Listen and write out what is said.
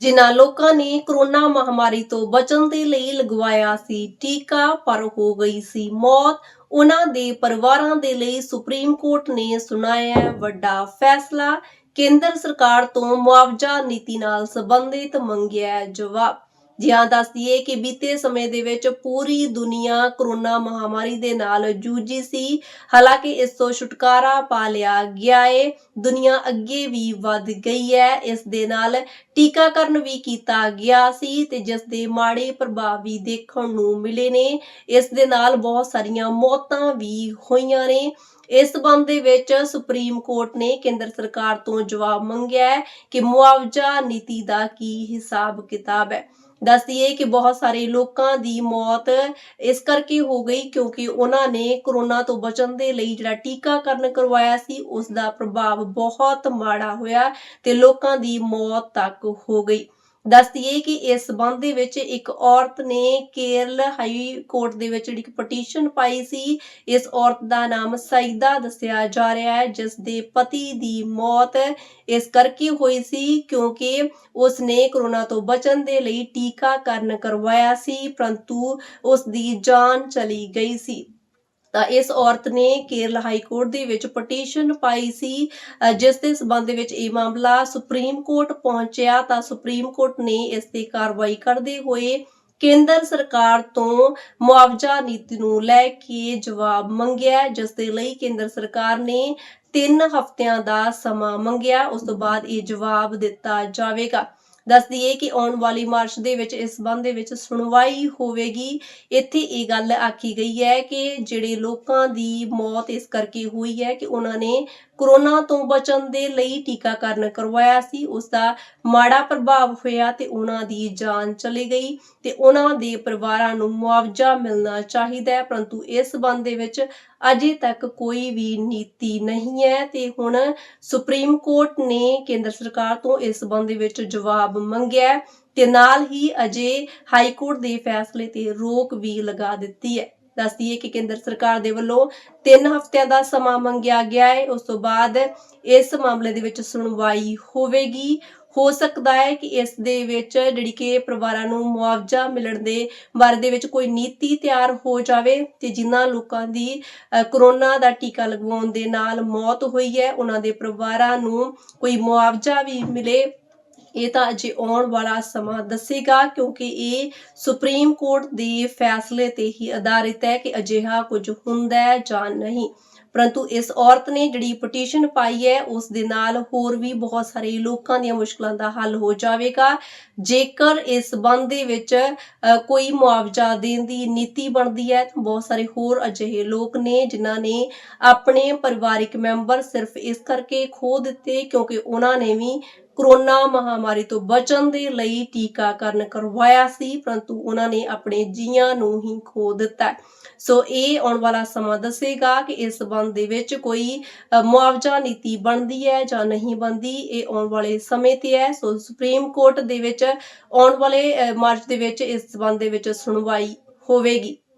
ਜਿਨ੍ਹਾਂ ਲੋਕਾਂ ਨੇ ਕਰੋਨਾ ਮਹਾਮਾਰੀ ਤੋਂ ਬਚਣ ਦੇ ਲਈ ਲਗਵਾਇਆ ਸੀ ਟੀਕਾ, ਪਰ ਹੋ ਗਈ ਸੀ ਮੌਤ। ਉਹਨਾਂ ਦੇ ਪਰਿਵਾਰਾਂ ਦੇ ਲਈ ਸੁਪਰੀਮ ਕੋਰਟ ਨੇ ਸੁਣਾਇਆ ਵੱਡਾ ਫੈਸਲਾ। ਕੇਂਦਰ ਸਰਕਾਰ ਤੋਂ ਮੁਆਵਜ਼ਾ ਨੀਤੀ ਨਾਲ ਸੰਬੰਧਿਤ ਮੰਗਿਆ ਜਵਾਬ। ਹੈ ਜਵਾਬ ਜਿਹਾਂ ਦੱਸਦੀਏ ਕਿ ਬੀਤੇ ਸਮੇਂ ਦੇ ਵਿੱਚ ਪੂਰੀ ਦੁਨੀਆ ਕਰੋਨਾ ਮਹਾਮਾਰੀ ਦੇ ਨਾਲ ਜੂਝੀ ਸੀ। ਹਾਲਾਂਕਿ ਇਸ ਤੋਂ ਛੁਟਕਾਰਾ ਪਾ ਲਿਆ ਗਿਆ ਏ। ਦੁਨੀਆ ਅੱਗੇ ਵੀ ਵੱਧ ਗਈ ਹੈ। ਇਸ ਦੇ ਨਾਲ ਟੀਕਾਕਰਨ ਵੀ ਕੀਤਾ ਗਿਆ ਸੀ ਤੇ ਜਿਸ ਦੇ ਮਾੜੇ ਪ੍ਰਭਾਵ ਵੀ ਦੇਖਣ ਨੂੰ ਮਿਲੇ ਨੇ। ਇਸ ਦੇ ਨਾਲ ਬਹੁਤ ਸਾਰੀਆਂ ਮੌਤਾਂ ਵੀ ਹੋਈਆਂ ਨੇ। ਇਸ ਸੰਬੰਧ ਦੇ ਵਿੱਚ ਸੁਪਰੀਮ ਕੋਰਟ ਨੇ ਕੇਂਦਰ ਸਰਕਾਰ ਤੋਂ ਜਵਾਬ ਮੰਗਿਆ ਹੈ ਕਿ ਮੁਆਵਜ਼ਾ ਨੀਤੀ ਦਾ ਕੀ ਹਿਸਾਬ ਕਿਤਾਬ ਹੈ। ਦੱਸਦੀਏ ਕਿ ਬਹੁਤ ਸਾਰੇ ਲੋਕਾਂ ਦੀ ਮੌਤ ਇਸ ਕਰਕੇ ਹੋ ਗਈ ਕਿਉਂਕਿ ਉਹਨਾਂ ਨੇ ਕਰੋਨਾ ਤੋਂ ਬਚਣ ਦੇ ਲਈ ਜਿਹੜਾ ਟੀਕਾਕਰਨ ਕਰਵਾਇਆ ਸੀ ਉਸ ਦਾ ਪ੍ਰਭਾਵ ਬਹੁਤ ਮਾੜਾ ਹੋਇਆ ਤੇ ਲੋਕਾਂ ਦੀ ਮੌਤ ਤੱਕ ਹੋ ਗਈ। ਦੱਸਦੀਏ ਕਿ ਇਸ ਸੰਬੰਧ ਦੇ ਵਿੱਚ ਇੱਕ ਔਰਤ ਨੇ ਕੇਰਲ ਹਾਈ ਕੋਰਟ ਦੇ ਵਿੱਚ ਜਿਹੜੀ ਪਟੀਸ਼ਨ ਪਾਈ ਸੀ, ਇਸ ਔਰਤ ਦਾ ਨਾਮ ਸਈਦਾ ਦੱਸਿਆ ਜਾ ਰਿਹਾ ਹੈ, ਜਿਸ ਦੇ ਪਤੀ ਦੀ ਮੌਤ ਇਸ ਕਰਕੇ ਹੋਈ ਸੀ ਕਿਉਂਕਿ ਉਸ ਨੇ ਕਰੋਨਾ ਤੋਂ ਬਚਣ ਦੇ ਲਈ ਟੀਕਾਕਰਨ ਕਰਵਾਇਆ ਸੀ, ਪਰੰਤੂ ਉਸ ਦੀ ਜਾਨ ਚਲੀ ਗਈ ਸੀ। ਤਾਂ ਇਸ ਔਰਤ ਨੇ ਕੇਰਲ ਹਾਈ ਕੋਰਟ ਦੇ ਵਿੱਚ ਪਟੀਸ਼ਨ ਪਾਈ ਸੀ। ਜਿਸ ਦੇ ਸਬੰਧ ਵਿੱਚ ਇਹ ਮਾਮਲਾ ਸੁਪਰੀਮ ਕੋਰਟ ਪਹੁੰਚਿਆ ਤਾਂ ਸੁਪਰੀਮ ਕੋਰਟ ਨੇ ਇਸ ਤੇ ਕਾਰਵਾਈ ਕਰਦੇ ਹੋਏ ਕੇਂਦਰ ਸਰਕਾਰ ਤੋਂ ਮੁਆਵਜ਼ਾ ਨੀਤੀ ਨੂੰ ਲੈ ਕੇ ਜਵਾਬ ਮੰਗਿਆ ਹੈ, ਜਿਸ ਦੇ ਲਈ ਕੇਂਦਰ ਸਰਕਾਰ ਨੇ 3 ਹਫ਼ਤਿਆਂ ਦਾ ਸਮਾਂ ਮੰਗਿਆ। ਉਸ ਤੋਂ ਬਾਅਦ ਇਹ ਜਵਾਬ ਦਿੱਤਾ ਜਾਵੇਗਾ। ਦੱਸ ਦਈਏ ਕਿ ਆਉਣ ਵਾਲੀ ਮਾਰਚ ਦੇ ਵਿੱਚ, ਇਸ ਸੰਬੰਧ ਦੇ ਵਿੱਚ ਸੁਣਵਾਈ ਹੋਵੇਗੀ। ਇੱਥੇ ਇਹ ਗੱਲ ਆਖੀ ਗਈ ਹੈ ਕਿ ਜਿਹੜੇ ਲੋਕਾਂ ਦੀ ਮੌਤ ਇਸ ਕਰਕੇ ਹੋਈ ਹੈ ਕਿ ਉਹਨਾਂ ਨੇ ਕਰੋਨਾ ਤੋਂ ਬਚਣ ਦੇ ਲਈ ਟੀਕਾਕਰਨ ਕਰਵਾਇਆ ਸੀ। ਉਸ ਦਾ ਮਾੜਾ ਪ੍ਰਭਾਵ ਹੋਇਆ ਤੇ ਉਹਨਾਂ ਦੀ ਜਾਨ ਚਲੀ ਗਈ ਤੇ ਉਹਨਾਂ ਦੇ ਪਰਿਵਾਰਾਂ ਨੂੰ ਮੁਆਵਜ਼ਾ ਮਿਲਣਾ ਚਾਹੀਦਾ ਹੈ, ਪਰੰਤੂ ਇਸ ਸੰਬੰਧ ਦੇ ਵਿੱਚ ਅਜੇ ਤੱਕ ਕੋਈ ਵੀ ਨੀਤੀ ਨਹੀਂ ਹੈ ਤੇ ਹੁਣ ਸੁਪਰੀਮ ਕੋਰਟ ਨੇ ਕੇਂਦਰ ਸਰਕਾਰ ਤੋਂ ਇਸ ਸੰਬੰਧ ਦੇ ਵਿੱਚ ਜਵਾਬ ਮੰਗਿਆ ਤੇ ਨਾਲ ਹੀ ਅਜੇ ਹਾਈ ਕੋਰਟ ਦੇ ਫੈਸਲੇ ਤੇ ਰੋਕ ਵੀ ਲਗਾ ਦਿੱਤੀ ਹੈ। ਦੱਸਦੀ ਹੈ ਕਿ ਕੇਂਦਰ ਸਰਕਾਰ ਦੇ ਵੱਲੋਂ 3 ਹਫ਼ਤਿਆਂ ਦਾ ਸਮਾਂ ਮੰਗਿਆ ਗਿਆ ਹੈ। ਉਸ ਤੋਂ ਬਾਅਦ ਇਸ ਮਾਮਲੇ ਦੇ ਵਿੱਚ ਸੁਣਵਾਈ ਹੋਵੇਗੀ। ਹੋ ਸਕਦਾ ਹੈ ਕਿ ਇਸ ਦੇ ਵਿੱਚ ਜਿਹੜੀ ਕਿ ਪਰਿਵਾਰਾਂ ਨੂੰ ਮੁਆਵਜ਼ਾ ਮਿਲਣ ਦੇ ਬਾਰੇ ਦੇ ਵਿੱਚ ਕੋਈ ਨੀਤੀ ਤਿਆਰ ਹੋ ਜਾਵੇ ਤੇ ਜਿਨ੍ਹਾਂ ਲੋਕਾਂ ਦੀ ਅ, ਕਰੋਨਾ ਦਾ ਟੀਕਾ ਲਗਵਾਉਣ ਦੇ ਨਾਲ ਮੌਤ ਹੋਈ ਹੈ ਉਹਨਾਂ ਦੇ ਪਰਿਵਾਰਾਂ ਨੂੰ ਕੋਈ ਮੁਆਵਜ਼ਾ ਵੀ ਮਿਲੇ ਇਹ ਤਾਂ ਅਜੇ ਆਉਣ ਵਾਲਾ ਸਮਾਂ ਦੱਸੇਗਾ ਕਿਉਂਕਿ ਇਹ ਸੁਪਰੀਮ ਕੋਰਟ ਦੇ ਫੈਸਲੇ ਤੇ ਹੀ ਆਧਾਰਿਤ ਹੈ ਕਿ ਅਜਿਹਾ ਕੁਝ ਹੁੰਦਾ ਹੈ ਜਾਂ ਨਹੀਂ। ਪਰੰਤੂ ਇਸ ਔਰਤ ਨੇ ਜਿਹੜੀ ਪਟੀਸ਼ਨ ਪਾਈ ਹੈ, ਉਸ ਦੇ ਨਾਲ ਹੋਰ ਵੀ ਬਹੁਤ ਸਾਰੇ ਲੋਕਾਂ ਦੀਆਂ ਮੁਸ਼ਕਲਾਂ ਦਾ ਹੱਲ ਹੋ ਜਾਵੇਗਾ। ਜੇਕਰ ਇਸ ਸੰਬੰਧ ਦੇ ਵਿੱਚ ਕੋਈ ਮੁਆਵਜ਼ਾ ਦੇਣ ਦੀ ਨੀਤੀ ਬਣਦੀ ਹੈ, ਤਾਂ ਬਹੁਤ ਸਾਰੇ ਹੋਰ ਅਜਿਹੇ ਲੋਕ ਨੇ ਜਿਨ੍ਹਾਂ ਨੇ ਆਪਣੇ ਪਰਿਵਾਰਿਕ ਮੈਂਬਰ ਸਿਰਫ ਇਸ ਕਰਕੇ ਖੋ ਦਿੱਤੇ ਕਿਉਂਕਿ ਉਹਨਾਂ ਨੇ ਵੀ ਕਰੋਨਾ ਮਹਾਮਾਰੀ ਤੋਂ ਬਚਣ ਦੇ ਲਈ ਟੀਕਾਕਰਨ ਕਰਵਾਇਆ ਸੀ, ਪਰੰਤੂ ਉਹਨਾਂ ਨੇ ਆਪਣੇ ਜੀਆਂ ਨੂੰ ਹੀ ਖੋ ਦਿੱਤਾ ਸੋ ਇਹ ਆਉਣ ਵਾਲਾ ਸਮਾਂ ਦੱਸੇਗਾ ਕਿ ਇਸ ਸੰਬੰਧ ਦੇ ਵਿੱਚ ਕੋਈ ਮੁਆਵਜ਼ਾ ਨੀਤੀ ਬਣਦੀ ਹੈ ਜਾਂ ਨਹੀਂ ਬਣਦੀ, ਇਹ ਆਉਣ ਵਾਲੇ ਸਮੇਂ ਤੇ ਹੈ। ਸੋ ਸੁਪਰੀਮ ਕੋਰਟ ਦੇ ਵਿੱਚ ਆਉਣ ਵਾਲੇ ਮਾਰਚ ਦੇ ਵਿੱਚ ਇਸ ਸੰਬੰਧ ਦੇ ਵਿੱਚ ਸੁਣਵਾਈ ਹੋਵੇਗੀ।